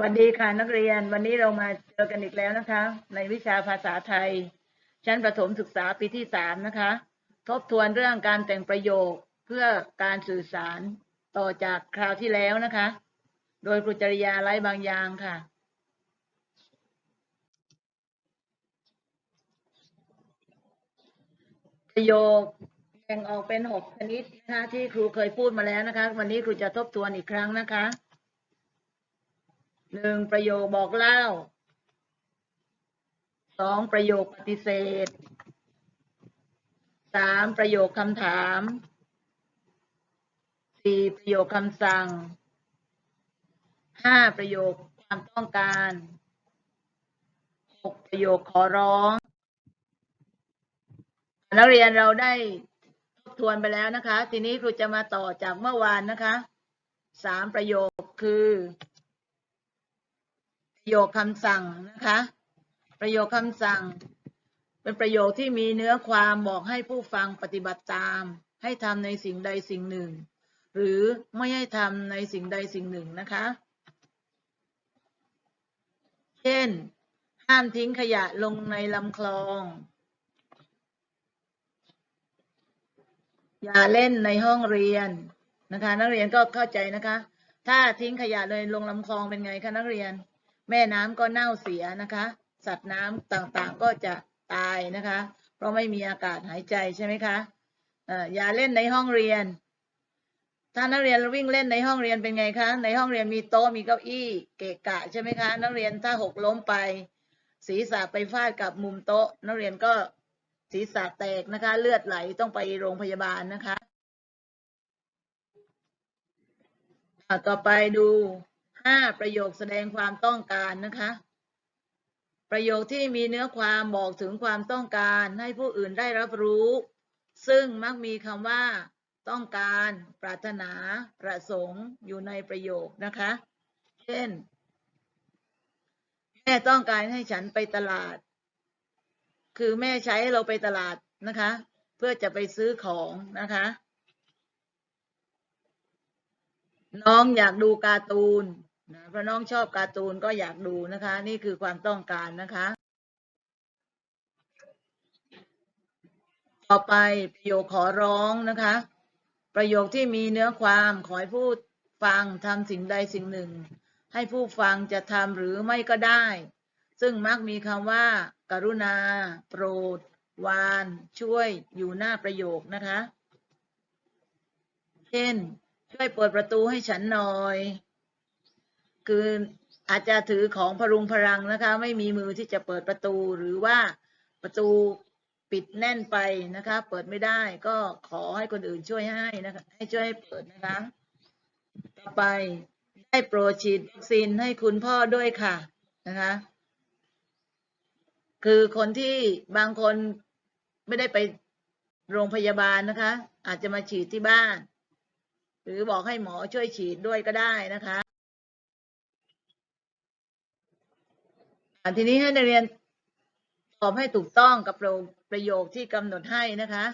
สวัสดีค่ะนักเรียนวันนี้เรามาเจอกันอีกแล้วนะคะ ในวิชาภาษาไทย ชั้นประถมศึกษาปีที่สามนะคะ ทบทวนเรื่องการแต่งประโยคเพื่อการสื่อสารต่อจากคราวที่แล้วนะคะ โดยครูจริยาไร้บางอย่างค่ะ ประโยคแบ่งออกเป็นหกชนิดนะคะที่ครูเคยพูดมาแล้วนะคะ วันนี้ครูจะทบทวนอีกครั้งนะคะ หนึ่งประโยคบอกเล่าสองประโยคปฏิเสธสามประโยคคำถามสี่ประโยคคำสั่งห้าประโยคความต้องการหกประโยคขอร้อง นักเรียนเราได้ทบทวนไปแล้วนะคะ ทีนี้ครูจะมาต่อจากเมื่อวานนะคะสามประโยคคือ ประโยคคำสั่งนะคะ ประโยคคำสั่ง เป็นประโยคที่มีเนื้อความบอกให้ผู้ฟังปฏิบัติตาม ให้ทำในสิ่งใดสิ่งหนึ่ง หรือไม่ให้ทำในสิ่งใดสิ่งหนึ่งนะคะ เช่น ห้ามทิ้งขยะลงในลำคลอง อย่าเล่นในห้องเรียนนะคะ นักเรียนก็เข้าใจนะคะ ถ้าทิ้งขยะเลยลงลำคลองเป็นไงคะนักเรียน แม่น้ำก็เน่าเสียนะคะ สัตว์น้ำต่างๆก็จะตายนะคะ เพราะไม่มีอากาศหายใจใช่ไหมคะอย่าเล่นในห้องเรียน ถ้านักเรียนวิ่งเล่นในห้องเรียนเป็นไงคะ ในห้องเรียนมีโต๊ะมีเก้าอี้เกะกะใช่ไหมคะ นักเรียนถ้าหกล้มไป ศีรษะไปฟาดกับมุมโต๊ะ นักเรียนก็ศีรษะแตกนะคะ เลือดไหลต้องไปโรงพยาบาลนะคะต่อไปดู ห้าประโยคแสดงความต้องการนะคะ ประโยคที่มีเนื้อความบอกถึงความต้องการให้ผู้อื่นได้รับรู้ ซึ่งมักมีคำว่า ต้องการ ปรารถนา ประสงค์อยู่ในประโยคนะคะ เช่น แม่ต้องการให้ฉันไปตลาด คือแม่ใช้เราไปตลาดนะคะ เพื่อจะไปซื้อของนะคะน้องอยากดูการ์ตูน นะเพราะน้องชอบการ์ตูนก็อยากดูนะคะ นี่คือความต้องการนะคะ ต่อไปประโยคขอร้องนะคะ ประโยคที่มีเนื้อความขอให้ผู้ฟังทำสิ่งใดสิ่งหนึ่ง ให้ผู้ฟังจะทำหรือไม่ก็ได้ ซึ่งมักมีคำว่า กรุณา โปรด วาน ช่วยอยู่หน้าประโยคนะคะ เช่น ช่วยเปิดประตูให้ฉันหน่อย คืออาจจะถือของพรุงพรังนะคะ ไม่มีมือที่จะเปิดประตูหรือว่าประตูปิดแน่นไปนะคะ เปิดไม่ได้ก็ขอให้คนอื่นช่วยให้นะคะให้ช่วยให้เปิดนะคะ ต่อไปได้โปรดฉีดวัคซีนให้คุณพ่อด้วยค่ะนะคะ คือคนที่บางคนไม่ได้ไปโรงพยาบาลนะคะ อาจจะมาฉีดที่บ้าน หรือบอกให้หมอช่วยฉีดด้วยก็ได้นะคะอ่า ทีนี้ให้นักเรียนตอบให้ถูกต้องกับประประโยคที่กำหนดให้นะคะ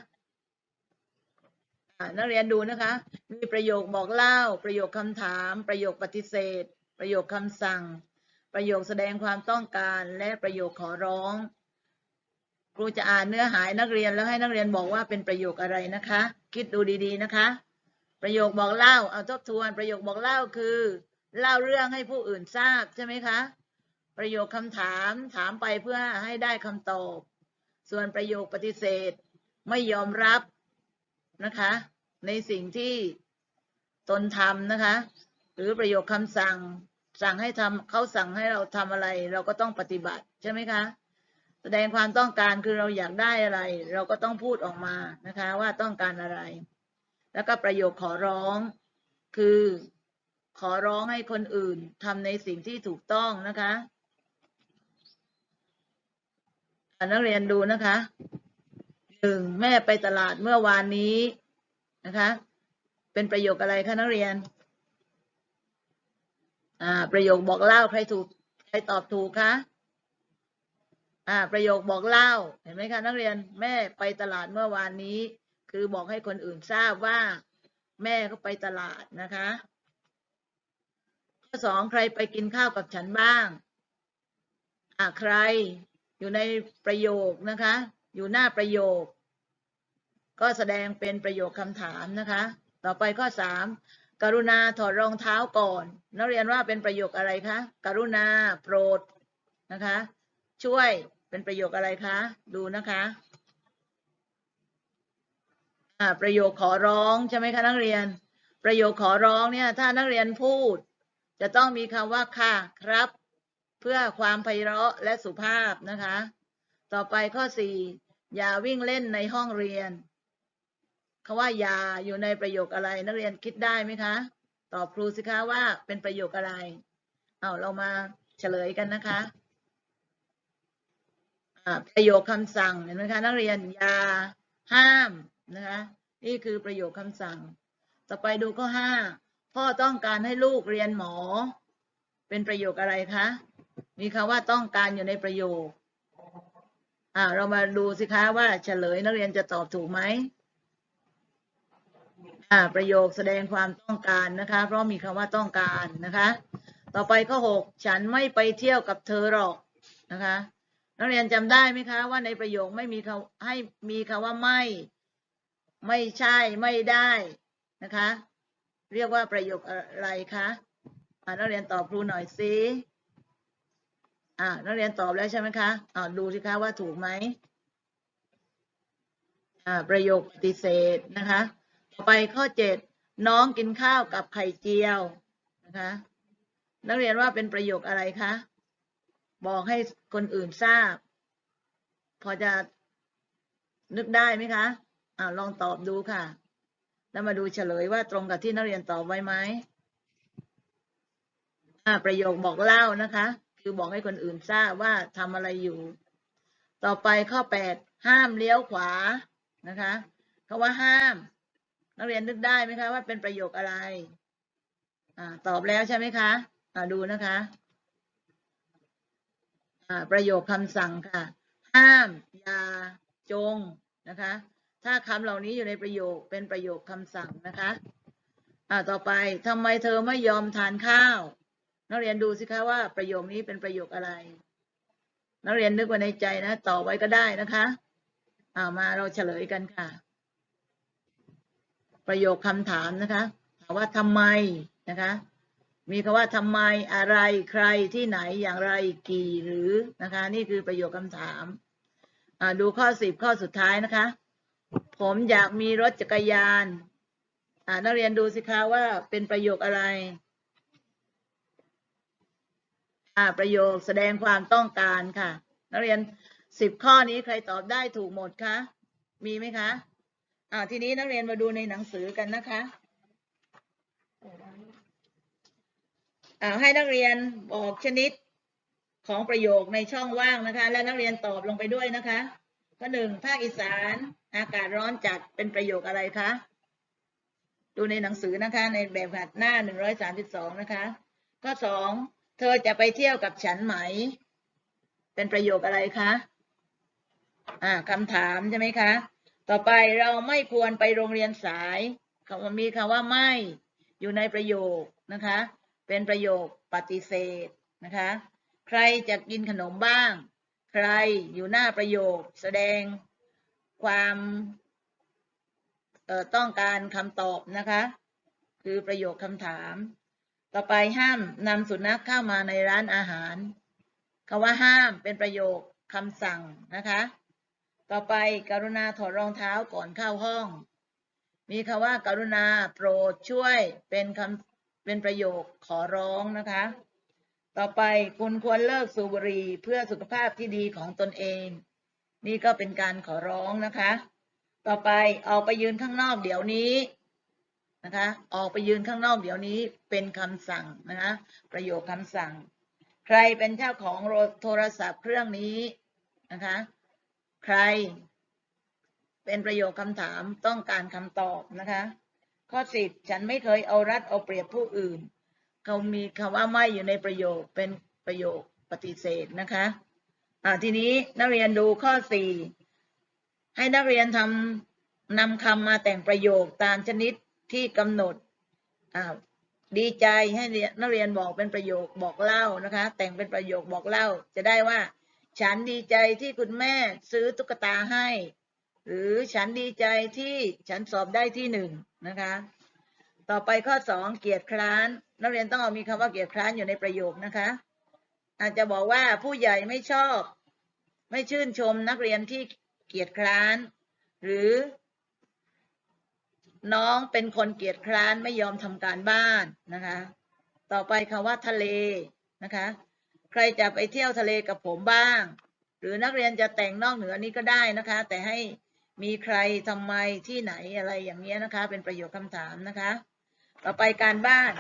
นักเรียนดูนะคะ มีประโยคบอกเล่า ประโยคคำถาม ประโยคปฏิเสธ ประโยคคำสั่ง ประโยคแสดงความต้องการ และประโยคขอร้อง ครูจะอ่านเนื้อหาหนักเรียนแล้วให้นักเรียนบอกว่าเป็นประโยคอะไรนะคะ คิดดูดีๆนะคะ ประโยคบอกเล่า เอาทบทวน ประโยคบอกเล่าคือ เล่าเรื่องให้ผู้อื่นทราบใช่ไหมคะ ประโยคคำถามถามไปเพื่อให้ได้คำตอบ ส่วนประโยคปฏิเสธ ไม่ยอมรับนะคะ ในสิ่งที่ตนทำนะคะ หรือประโยคคำสั่ง สั่งให้ทำเขาสั่งให้เราทำอะไร เราก็ต้องปฏิบัติใช่ไหมคะ แสดงความต้องการคือเราอยากได้อะไร เราก็ต้องพูดออกมานะคะว่าต้องการอะไร แล้วก็ประโยคขอร้องคือขอร้องให้คนอื่นทำในสิ่งที่ถูกต้องนะคะอ่า นักเรียนดูนะคะหนึ่งแม่ไปตลาดเมื่อวานนี้นะคะ เป็นประโยคอะไรคะนักเรียน อ่า ประโยคบอกเล่าใครถูกใครตอบถูกคะอ่า ประโยคบอกเล่าเห็นไหมคะนักเรียนแม่ไปตลาดเมื่อวานนี้ คือบอกให้คนอื่นทราบว่า แม่ก็ไปตลาดนะคะข้อสองใครไปกินข้าวกับฉันบ้างอ่าใคร อยู่ในประโยคนะคะ อยู่หน้าประโยค ก็แสดงเป็นประโยคคำถามนะคะ ต่อไปข้อสามกรุณาถอดรองเท้าก่อน นักเรียนว่าเป็นประโยคอะไรคะ กรุณาโปรดนะคะ ช่วยเป็นประโยคอะไรคะ ดูนะคะประโยคขอร้องใช่ไหมคะนักเรียน ประโยคขอร้องเนี่ยถ้านักเรียนพูด จะต้องมีคำว่าค่ะ ครับ พื่อความไพเราะและสุภาพนะคะ ต่อไปข้อสี่อย่าวิ่งเล่นในห้องเรียนคาว่าอย่าอยู่ในประโยคอะไร นักเรียนคิดได้ไหมคะ ตอบครูสิคะว่าเป็นประโยคอะไร เอาเรามาเฉลยกันนะคะประโยคคำสั่งเห็นไหมคะ นักเรียนอย่าห้ามนะคะ นี่คือประโยคคำสั่ง ต่อไปดูข้อห้าพ่อต้องการให้ลูกเรียนหมอ เป็นประโยคอะไรคะ มีคำว่าต้องการอยู่ในประโยคอ่าเรามาดูสิคะว่าเฉลยนักเรียนจะตอบถูกไหมอ่าประโยคแสดงความต้องการนะคะ เพราะมีคำว่าต้องการนะคะ ต่อไปข้อหกฉันไม่ไปเที่ยวกับเธอหรอกนะคะนักเรียนจำได้ไหมคะว่าในประโยคไม่มีคำให้มีคำว่าไม่ ไม่ใช่ไม่ได้นะคะ เรียกว่าประโยคอะไรคะนักเรียนตอบครูหน่อยสิ อ่านักเรียนตอบแล้วใช่ไหมคะอ่าดูสิคะว่าถูกไหมอ่าประโยคปฏิเสธนะคะ ต่อไปข้อเจ็ดน้องกินข้าวกับไข่เจียวนะคะ นักเรียนว่าเป็นประโยคอะไรคะบอกให้คนอื่นทราบ พอจะนึกได้ไหมคะอ่าลองตอบดูค่ะ แล้วมาดูเฉลยว่าตรงกับที่นักเรียนตอบไว้ไหมอ่าประโยคบอกเล่านะคะ คือบอกให้คนอื่นทราบว่าทำอะไรอยู่ ต่อไปข้อแปดห้ามเลี้ยวขวานะคะคาว่าห้าม นักเรียนนึกได้ไหมคะว่าเป็นประโยคอะไรอ่าตอบแล้วใช่ไหมคะอ่าดูนะคะอ่าประโยคคำสั่งค่ะ ห้ามอย่าจงนะคะ ถ้าคำเหล่านี้อยู่ในประโยคเป็นประโยคคำสั่งนะคะอ่าต่อไปทำไมเธอไม่ยอมทานข้าว นักเรียนดูสิคะว่าประโยคนี้เป็นประโยคอะไร นักเรียนนึกไว้ในใจนะต่อไว้ก็ได้นะคะอ่ามาเราเฉลยกันค่ะ ประโยคคำถามนะคะถามว่าทำไมนะคะ มีคำว่าทำไมอะไรใครที่ไหนอย่างไรกี่หรือนะคะ นี่คือประโยคคำถามดูข้อสิบข้อสุดท้ายนะคะ ผมอยากมีรถจักรยานนักเรียนดูสิคะว่าเป็นประโยคอะไร ประโยคแสดงความต้องการค่ะ นักเรียนสิบข้อนี้ใครตอบได้ถูกหมดคะมีไหมคะอ่าทีนี้นักเรียนมาดูในหนังสือกันนะคะอ่าให้นักเรียนบอกชนิดของประโยคในช่องว่างนะคะ และนักเรียนตอบลงไปด้วยนะคะข้อหนึ่งภาคอีสานอากาศร้อนจัดเป็นประโยคอะไรคะดูในหนังสือนะคะในแบบหัดหน้าหนึ่งร้อยสามสิบสองนะคะข้อสอง เธอจะไปเที่ยวกับฉันไหม เป็นประโยคอะไรคะ อ่าคำถามใช่ไหมคะ ต่อไปเราไม่ควรไปโรงเรียนสายคำว่ามีคำว่าไม่ อยู่ในประโยคนะคะ เป็นประโยคปฏิเสธนะคะ ใครจะกินขนมบ้าง ใครอยู่หน้าประโยค แสดงความต้องการคำตอบนะคะ คือประโยคคำถาม ต่อไปห้ามนำสุนัขเข้ามาในร้านอาหารคำว่าห้ามเป็นประโยคคำสั่งนะคะ ต่อไปกรุณาถอดรองเท้าก่อนเข้าห้อง มีคำว่ากรุณาโปรดช่วยเป็นคำเป็นประโยคขอร้องนะคะ ต่อไปคุณควรเลิกสูบบุหรี่เพื่อสุขภาพที่ดีของตนเอง นี่ก็เป็นการขอร้องนะคะ ต่อไปออกไปยืนข้างนอกเดี๋ยวนี้ นะคะ ออกไปยืนข้างนอกเดี๋ยวนี้เป็นคำสั่งนะคะประโยคคำสั่ง ใครเป็นเจ้าของโทรศัพท์เครื่องนี้นะคะ ใคร เป็นประโยคคำถามต้องการคำตอบนะคะ ข้อสิบฉันไม่เคยเอารัดเอาเปรียบผู้อื่น เขามีคำว่าไม่อยู่ในประโยคเป็นประโยคปฏิเสธนะคะอ่าทีนี้นักเรียนดูข้อสี่ให้นักเรียนทำนำคำมาแต่งประโยคตามชนิด ที่กำหนดอ่าดีใจให้นักเรียนบอกเป็นประโยคบอกเล่านะคะ แต่งเป็นประโยคบอกเล่า จะได้ว่า ฉันดีใจที่คุณแม่ซื้อตุ๊กตาให้ หรือฉันดีใจที่ฉันสอบได้ที่หนึ่งนะคะ ต่อไปข้อสองเกียรติคร้าน นักเรียนต้องเอามีคำว่าเกียรติคร้านอยู่ในประโยคนะคะ อาจจะบอกว่าผู้ใหญ่ไม่ชอบ ไม่ชื่นชมนักเรียนที่เกียรติคร้าน หรือ น้องเป็นคนเกียจคร้านไม่ยอมทำการบ้านนะคะ ต่อไปคำว่าทะเลนะคะ ใครจะไปเที่ยวทะเลกับผมบ้าง หรือนักเรียนจะแต่งนอกเหนือนี้ก็ได้นะคะ แต่ให้มีใครทำไมที่ไหนอะไรอย่างนี้ยนะคะ เป็นประโยคคำถามนะคะ ต่อไปการบ้าน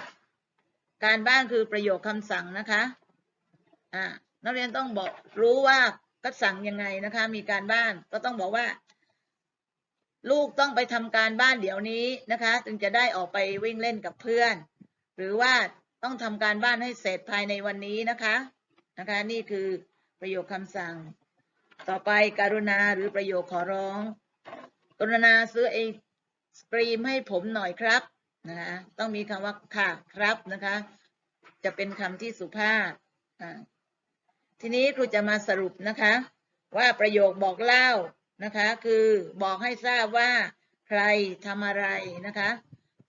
การบ้านคือประโยคคำสั่งนะคะอ่านักเรียนต้องบอกรู้ว่าก็สั่งยังไงนะคะ มีการบ้านก็ต้องบอกว่า ลูกต้องไปทำการบ้านเดี๋ยวนี้นะคะ จึงจะได้ออกไปวิ่งเล่นกับเพื่อน หรือว่าต้องทำการบ้านให้เสร็จภายในวันนี้นะคะนะคะ นี่คือประโยคคำสั่ง ต่อไปการุณาหรือประโยคขอร้อง กรุณาซื้อไอศกรีมให้ผมหน่อยครับนะคะต้องมีคำว่าค่ะครับนะคะ จะเป็นคำที่สุภาพทีนี้ครูจะมาสรุปนะคะ ว่าประโยคบอกเล่า นะคะ คือบอกให้ทราบว่าใครทำอะไรนะคะ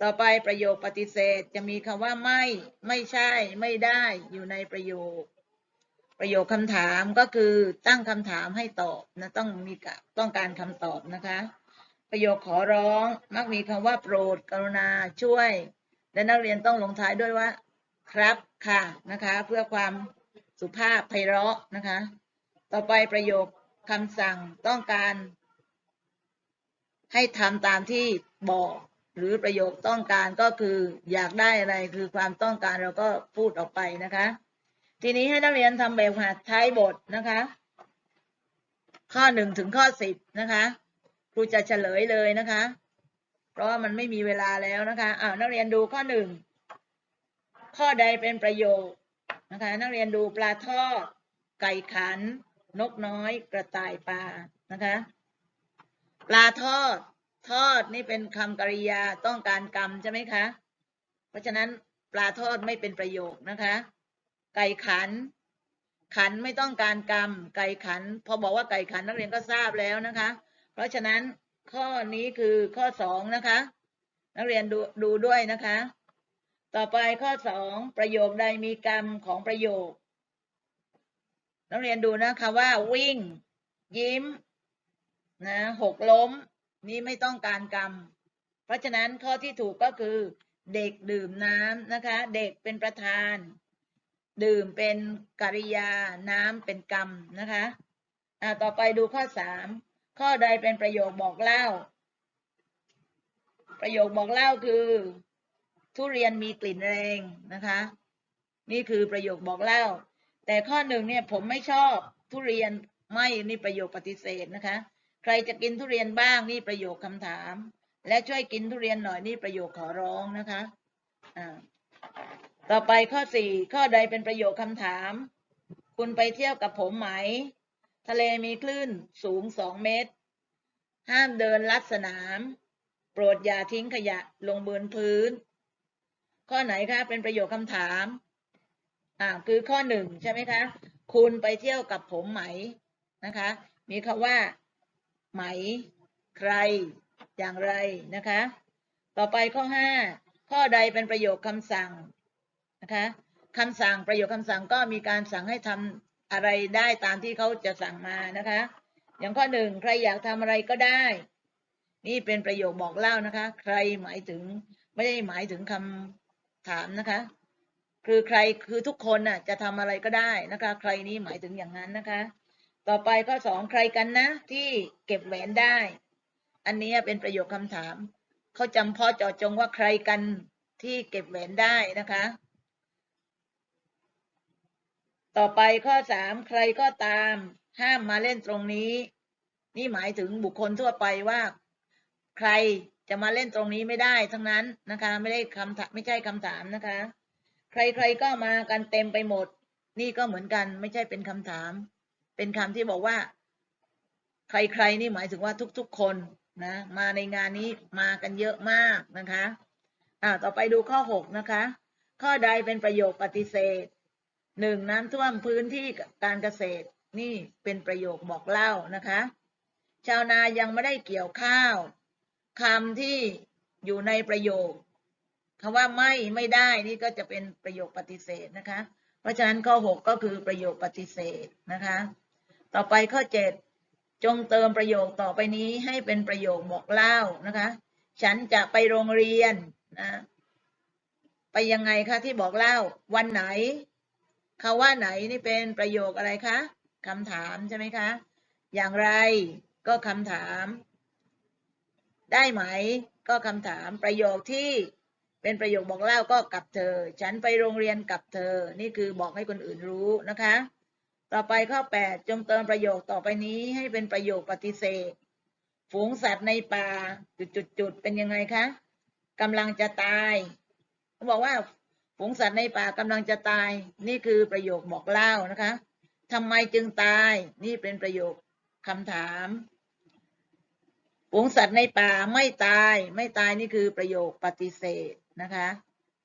ต่อไปประโยคปฏิเสธจะมีคำว่าไม่ ไม่ใช่ ไม่ได้อยู่ในประโยค ประโยคคำถามก็คือตั้งคำถามให้ตอบนะต้องมีกะต้องการคำตอบนะคะ ประโยคขอร้องมักมีคำว่าโปรดกรุณาช่วย และนักเรียนต้องลงท้ายด้วยว่า ครับค่ะนะคะ เพื่อความสุภาพไพเราะนะคะ ต่อไปประโยค คำสั่งต้องการ ให้ทำตามที่บอก หรือประโยคต้องการก็คืออยากได้อะไรคือความต้องการเราก็พูดออกไปนะคะ ทีนี้ให้นักเรียนทำแบบหัดท้บทนะคะ ข้อหนึ่งถึงข้อสิบนะคะครูจะเฉลยเลยนะคะ เพราะว่ามันไม่มีเวลาแล้วนะคะอ้าวนักเรียนดูข้อหนึ่งข้อใดเป็นประโยคนะคะ นักเรียนดูปลาทอดไก่ขัน นกน้อยกระต่ายปลานะคะ ปลาทอด ทอดนี่เป็นคำกริยาต้องการกรรมใช่ไหมคะ เพราะฉะนั้นปลาทอดไม่เป็นประโยคนะคะ ไก่ขัน ขันไม่ต้องการกรรม ไก่ขัน พอบอกว่าไก่ขันนักเรียนก็ทราบแล้วนะคะ เพราะฉะนั้นข้อนี้คือข้อสองนะคะ นักเรียนดูดูด้วยนะคะ ต่อไปข้อสองประโยคใดมีกรรมของประโยค นักเรียนดูนะคะว่าวิ่ง ยิ้มนะหกล้ม นี่ไม่ต้องการกรรม เพราะฉะนั้นข้อที่ถูกก็คือเด็กดื่มน้ำนะคะ เด็กเป็นประธาน ดื่มเป็นกริยา น้ำเป็นกรรมนะคะอ่าต่อไปดูข้อสามข้อใดเป็นประโยคบอกเล่า ประโยคบอกเล่าคือ ทุเรียนมีกลิ่นแรงนะคะ นี่คือประโยคบอกเล่า แต่ข้อหนึ่งเนี่ยผมไม่ชอบทุเรียนไม่นี่ประโยคปฏิเสธนะคะ ใครจะกินทุเรียนบ้างนี่ประโยคคำถาม และช่วยกินทุเรียนหน่อยนี่ประโยคขอร้องนะคะอ่าต่อไปข้อสี่ข้อใดเป็นประโยคคำถาม คุณไปเที่ยวกับผมไหม ทะเลมีคลื่นสูงสองเมตร ห้ามเดินลัดสนาม โปรดอย่าทิ้งขยะลงบนพื้น ข้อไหนคะเป็นประโยคคำถาม อ่าคือข้อหนึ่งใช่ไหมคะ คุณไปเที่ยวกับผมไหมนะคะ มีคำว่า ไหม ใคร อย่างไรนะคะ ต่อไปข้อห้าข้อใดเป็นประโยคคำสั่งนะคะคำสั่งประโยคคำสั่งก็มีการสั่งให้ทำอะไรได้ตามที่เขาจะสั่งมานะคะ อย่างข้อหนึ่งใครอยากทำอะไรก็ได้ นี่เป็นประโยคบอกเล่านะคะ ใครหมายถึงไม่ได้หมายถึงคำถามนะคะ คือใครคือทุกคนน่ะ จะทำอะไรก็ได้นะคะ ใครนี้หมายถึงอย่างนั้นนะคะ ต่อไปข้อสองใครกันนะ ที่เก็บแหวนได้ อันนี้เป็นประโยคคำถามเขาจำพาะเจาะจงว่าใครกันที่เก็บแหวนได้นะคะ ต่อไปข้อสามใครก็ตาม ห้ามมาเล่นตรงนี้ นี่หมายถึงบุคคลทั่วไปว่า ใครจะมาเล่นตรงนี้ไม่ได้ทั้งนั้นนะคะ ไม่ได้คำถามไม่ใช่คำถามนะคะ ใครๆก็มากันเต็มไปหมด นี่ก็เหมือนกันไม่ใช่เป็นคำถาม เป็นคำที่บอกว่า ใครๆนี่หมายถึงว่าทุกๆคนนะ มาในงานนี้มากันเยอะมากนะคะอ่าต่อไปดูข้อหกนะคะ ข้อใดเป็นประโยคปฏิเสธหนึ่งน้ำท่วมพื้นที่การเกษตรนี่เป็นประโยคบอกเล่านะคะ ชาวนายังไม่ได้เกี่ยวข้าวคำที่อยู่ในประโยค คำว่าไม่ไม่ได้นี่ก็จะเป็นประโยคปฏิเสธนะคะ เพราะฉะนั้นข้อหกก็คือประโยคปฏิเสธนะคะ ต่อไปข้อเจ็ดจงเติมประโยคต่อไปนี้ให้เป็นประโยคบอกเล่านะคะ ฉันจะไปโรงเรียนนะไปยังไงคะที่บอกเล่าวันไหนคาว่าไหนนี่เป็นประโยคอะไรคะคำถามใช่ไหมคะอย่างไรก็คำถาม ได้ไหมก็คำถามประโยคที่ เป็นประโยคบอกเล่าก็กับเธอ ฉันไปโรงเรียนกับเธอ นี่คือบอกให้คนอื่นรู้นะคะ ต่อไปข้อ 8 จงเติมประโยคต่อไปนี้ให้เป็นประโยคปฏิเสธ ฝูงสัตว์ในป่าจุดๆเป็นยังไงคะกำลังจะตายเขาบอกว่าฝูงสัตว์ในป่ากำลังจะตาย นี่คือประโยคบอกเล่านะคะทำไมจึงตาย นี่เป็นประโยคคำถามฝูงสัตว์ในป่าไม่ตาย ไม่ตายนี่คือประโยคปฏิเสธ นะคะ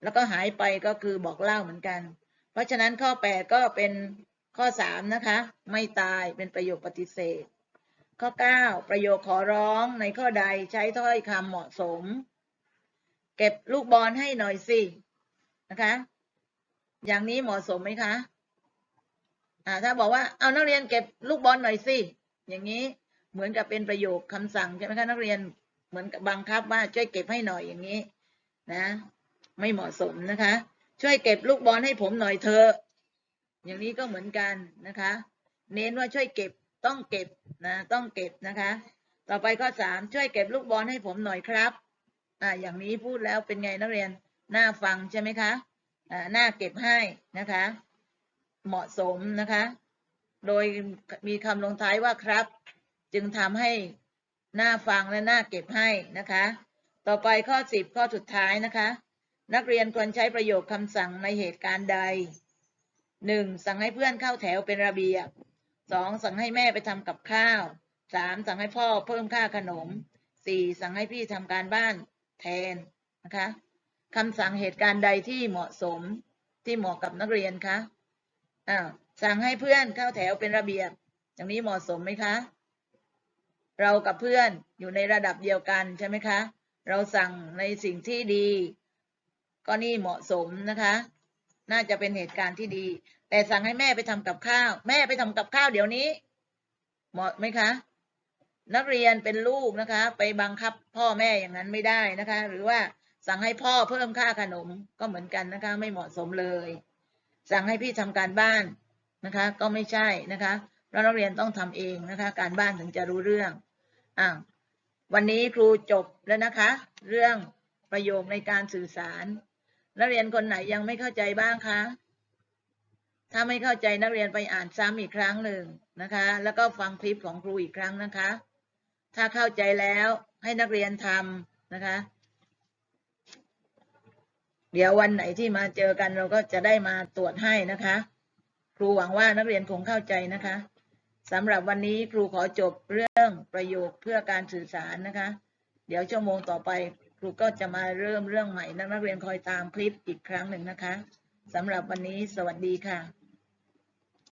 แล้วก็หายไปก็คือบอกเล่าเหมือนกัน เพราะฉะนั้นข้อ 8 ก็เป็นข้อ 3 นะคะ ไม่ตายเป็นประโยคปฏิเสธ ข้อ 9 ประโยคขอร้องในข้อใดใช้ถ้อยคำเหมาะสม เก็บลูกบอลให้หน่อยสินะคะ อย่างนี้เหมาะสมไหมคะอ่าถ้าบอกว่าเอานักเรียนเก็บลูกบอลหน่อยสิอย่างนี้เหมือนกับเป็นประโยคคำสั่งใช่ไหมคะนักเรียนเหมือนกับบังคับว่าช่วยเก็บให้หน่อยอย่างนี้ นะ ไม่เหมาะสมนะคะ ช่วยเก็บลูกบอลให้ผมหน่อยเถอะอย่างนี้ก็เหมือนกันนะคะ เน้นว่าช่วยเก็บต้องเก็บนะต้องเก็บนะคะ ต่อไปข้อสามช่วยเก็บลูกบอลให้ผมหน่อยครับอ่าอย่างนี้พูดแล้วเป็นไงนักเรียนน่าฟังใช่ไหมคะอ่าน่าเก็บให้นะคะ เหมาะสมนะคะ โดยมีคำลงท้ายว่าครับ จึงทำให้น่าฟังและน่าเก็บให้นะคะ ต่อไปข้อสิบข้อสุดท้ายนะคะ นักเรียนควรใช้ประโยคคำสั่งในเหตุการณ์ใดหนึ่งสั่งให้เพื่อนเข้าแถวเป็นระเบียบสองสั่งให้แม่ไปทำกับข้าวสามสั่งให้พ่อเพิ่มค่าขนมสี่สั่งให้พี่ทำการบ้านแทนนะคะคำสั่งเหตุการณ์ใดที่เหมาะสมที่เหมาะกับนักเรียนคะอ้าสั่งให้เพื่อนเข้าแถวเป็นระเบียบ อย่างนี้เหมาะสมไหมคะ เรากับเพื่อนอยู่ในระดับเดียวกันใช่ไหมคะ เราสั่งในสิ่งที่ดี ก็นี่เหมาะสมนะคะ น่าจะเป็นเหตุการณ์ที่ดี แต่สั่งให้แม่ไปทำกับข้าว แม่ไปทำกับข้าวเดี๋ยวนี้ เหมาะไหมคะ นักเรียนเป็นลูกนะคะ ไปบังคับพ่อแม่อย่างนั้นไม่ได้นะคะ หรือว่าสั่งให้พ่อเพิ่มค่าขนมก็เหมือนกันนะคะ ไม่เหมาะสมเลย สั่งให้พี่ทำการบ้านนะคะ ก็ไม่ใช่นะคะเพราะนักเรียนต้องทำเองนะคะ การบ้านถึงจะรู้เรื่องอ่า วันนี้ครูจบแล้วนะคะ เรื่องประโยคในการสื่อสาร นักเรียนคนไหนยังไม่เข้าใจบ้างคะถ้าไม่เข้าใจนักเรียนไปอ่านซ้ำอีกครั้งหนึ่งนะคะ แล้วก็ฟังคลิปของครูอีกครั้งนะคะ ถ้าเข้าใจแล้วให้นักเรียนทำนะคะ เดี๋ยววันไหนที่มาเจอกันเราก็จะได้มาตรวจให้นะคะ ครูหวังว่านักเรียนคงเข้าใจนะคะ สำหรับวันนี้ครูขอจบเรื่องประโยคเพื่อการสื่อสารนะคะ เดี๋ยวชั่วโมงต่อไปครูก็จะมาเริ่มเรื่องใหม่นักเรียนคอยตามคลิปอีกครั้งหนึ่งนะคะสำหรับวันนี้สวัสดีค่ะ